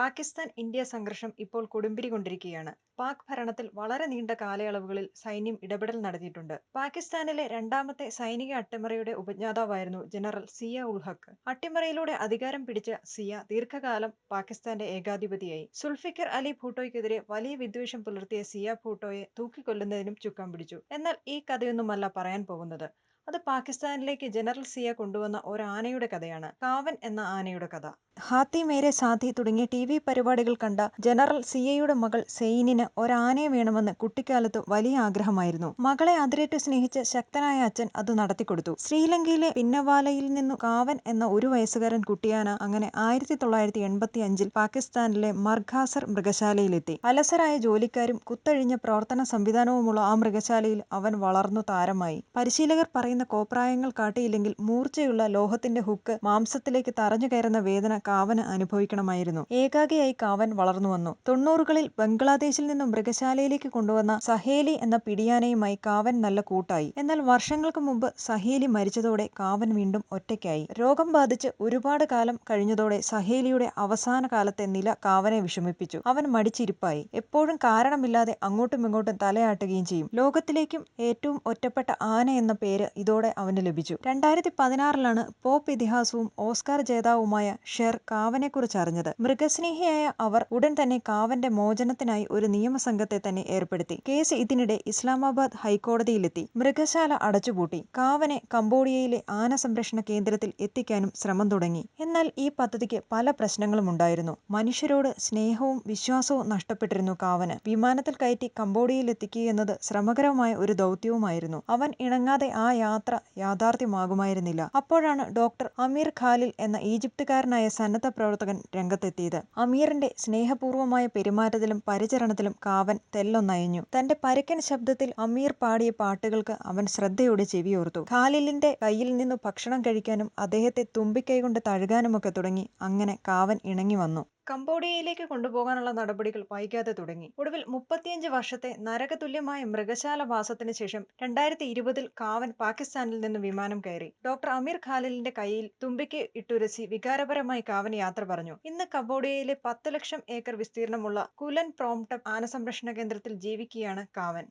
Pakistan India സംഘർഷം ഇപ്പോൾ കൊടുമ്പിരി കൊണ്ടിരിക്കുകയാണ്. പാക് ഭരണത്തിൽ വളരെ നീണ്ട കാലയളവുകളിൽ സൈന്യം ഇടപെടൽ നടത്തിയിട്ടുണ്ട്. പാകിസ്ഥാനിലെ രണ്ടാമത്തെ സൈനിക അട്ടിമറിയുടെ ഉപജ്ഞാതാവായിരുന്നു ജനറൽ സിയ ഉൾ ഹക്ക് അട്ടിമറിയിലൂടെ അധികാരം പിടിച്ച സിയ ദീർഘകാലം പാകിസ്ഥാന്റെ ഏകാധിപതിയായി. സുൽഫിക്കർ അലി ഭൂട്ടോയ്ക്കെതിരെ വലിയ വിദ്വേഷം പുലർത്തിയ സിയ ഭൂട്ടോയെ തൂക്കിക്കൊല്ലുന്നതിനും ചുക്കാൻ പിടിച്ചു. എന്നാൽ ഈ കഥയൊന്നുമല്ല പറയാൻ പോകുന്നത്. അത് പാകിസ്ഥാനിലേക്ക് ജനറൽ സിയ കൊണ്ടുവന്ന ഒരു ആനയുടെ കഥയാണ്. കാവൻ എന്ന ആനയുടെ കഥ. ഹാത്തി മേരെ സാഥി തുടങ്ങിയ ടി വി പരിപാടികൾ കണ്ട ജനറൽ സിയയുടെ മകൾ സെയ്നിന് ഒരാനയെ വേണമെന്ന് കുട്ടിക്കാലത്ത് വലിയ ആഗ്രഹമായിരുന്നു. മകളെ അതിരേറ്റ് സ്നേഹിച്ച ശക്തനായ അച്ഛൻ അത് നടത്തിക്കൊടുത്തു. ശ്രീലങ്കയിലെ പിന്നവാലയിൽ നിന്നു കാവൻ എന്ന ഒരു വയസ്സുകാരൻ കുട്ടിയാന അങ്ങനെ ആയിരത്തി തൊള്ളായിരത്തി എൺപത്തിയഞ്ചിൽ പാകിസ്ഥാനിലെ മർഖാസർ മൃഗശാലയിലെത്തി. അലസരായ ജോലിക്കാരും കുത്തഴിഞ്ഞ പ്രവർത്തന സംവിധാനവുമുള്ള ആ മൃഗശാലയിൽ അവൻ വളർന്നു താരമായി. പരിശീലകർ പറയുന്ന കോപ്രായങ്ങൾ കാട്ടിയില്ലെങ്കിൽ മൂർച്ചയുള്ള ലോഹത്തിന്റെ ഹുക്ക് മാംസത്തിലേക്ക് തറഞ്ഞു കയറുന്ന വേദന കാവന് അനുഭവിക്കണമായിരുന്നു. ഏകാഗിയായി കാവൻ വളർന്നു വന്നു തൊണ്ണൂറുകളിൽ ബംഗ്ലാദേശിൽ നിന്നും മൃഗശാലയിലേക്ക് കൊണ്ടുവന്ന സഹേലി എന്ന പിടിയാനയുമായി കാവൻ നല്ല കൂട്ടായി. എന്നാൽ വർഷങ്ങൾക്ക് മുമ്പ് സഹേലി മരിച്ചതോടെ കാവൻ വീണ്ടും ഒറ്റയ്ക്കായി. രോഗം ബാധിച്ച് ഒരുപാട് കാലം കഴിഞ്ഞതോടെ സഹേലിയുടെ അവസാന കാലത്തെ നില കാവനെ വിഷമിപ്പിച്ചു. അവൻ മടിച്ചിരിപ്പായി. എപ്പോഴും കാരണമില്ലാതെ അങ്ങോട്ടും ഇങ്ങോട്ടും തലയാട്ടുകയും ചെയ്യും. ലോകത്തിലേക്കും ഏറ്റവും ഒറ്റപ്പെട്ട ആന എന്ന പേര് ഇതോടെ അവന് ലഭിച്ചു. രണ്ടായിരത്തി പതിനാറിലാണ് പോപ്പ് ഇതിഹാസവും ഓസ്കാർ ജേതാവുമായ ഷെർ കാവനെക്കുറിച്ചറിഞ്ഞത്. മൃഗസ്നേഹിയായ അവർ ഉടൻ തന്നെ കാവന്റെ മോചനത്തിനായി ഒരു നിയമസംഘത്തെ തന്നെ ഏർപ്പെടുത്തി. കേസ് ഇതിനിടെ ഇസ്ലാമാബാദ് ഹൈക്കോടതിയിലെത്തി. മൃഗശാല അടച്ചുപൂട്ടി. കാവനെ കംബോഡിയയിലെ ആന സംരക്ഷണ കേന്ദ്രത്തിൽ എത്തിക്കാനും ശ്രമം തുടങ്ങി. എന്നാൽ ഈ പദ്ധതിക്ക് പല പ്രശ്നങ്ങളും ഉണ്ടായിരുന്നു മനുഷ്യരോട് സ്നേഹവും വിശ്വാസവും നഷ്ടപ്പെട്ടിരുന്നു കാവന്. വിമാനത്തിൽ കയറ്റി കംബോഡിയയിലെത്തിക്കുകയെന്നത് ശ്രമകരമായ ഒരു ദൗത്യവുമായിരുന്നു. അവൻ ഇണങ്ങാതെ ആ യാത്ര യാഥാർത്ഥ്യമാകുമായിരുന്നില്ല അപ്പോഴാണ് ഡോക്ടർ അമീർ ഖാലിൽ എന്ന ഈജിപ്തുകാരനായ സന്നദ്ധ പ്രവർത്തകൻ രംഗത്തെത്തിയത്. അമീറിന്റെ സ്നേഹപൂർവമായ പെരുമാറ്റത്തിലും പരിചരണത്തിലും കാവൻ തെല്ലൊന്നയഞ്ഞു. തന്റെ പരുക്കൻ ശബ്ദത്തിൽ അമീർ പാടിയ പാട്ടുകൾക്ക് അവൻ ശ്രദ്ധയോടെ ചെവിയോർത്തു. ഖാലിലിന്റെ കയ്യിൽ നിന്നു ഭക്ഷണം കഴിക്കാനും അദ്ദേഹത്തെ തുമ്പിക്കൈകൊണ്ട് തഴുകാനുമൊക്കെ തുടങ്ങി. അങ്ങനെ കാവൻ ഇണങ്ങിവന്നു. കംബോഡിയയിലേക്ക് കൊണ്ടുപോകാനുള്ള നടപടികൾ വൈകാതെ തുടങ്ങി. ഒടുവിൽ മുപ്പത്തിയഞ്ച് വർഷത്തെ നരകതുല്യമായ മൃഗശാല വാസത്തിന് ശേഷം രണ്ടായിരത്തി ഇരുപതിൽ കാവൻ പാകിസ്ഥാനിൽ നിന്ന് വിമാനം കയറി. ഡോക്ടർ അമീർ ഖാലിലിന്റെ കയ്യിൽ തുമ്പിക്ക് ഇട്ടുരസി വികാരപരമായി കാവൻ യാത്ര പറഞ്ഞു. ഇന്ന് കംബോഡിയയിലെ പത്ത് ലക്ഷം ഏക്കർ വിസ്തീർണമുള്ള കുലൻ പ്രോംപ്ടം ആനസംരക്ഷണ കേന്ദ്രത്തിൽ ജീവിക്കുകയാണ് കാവൻ.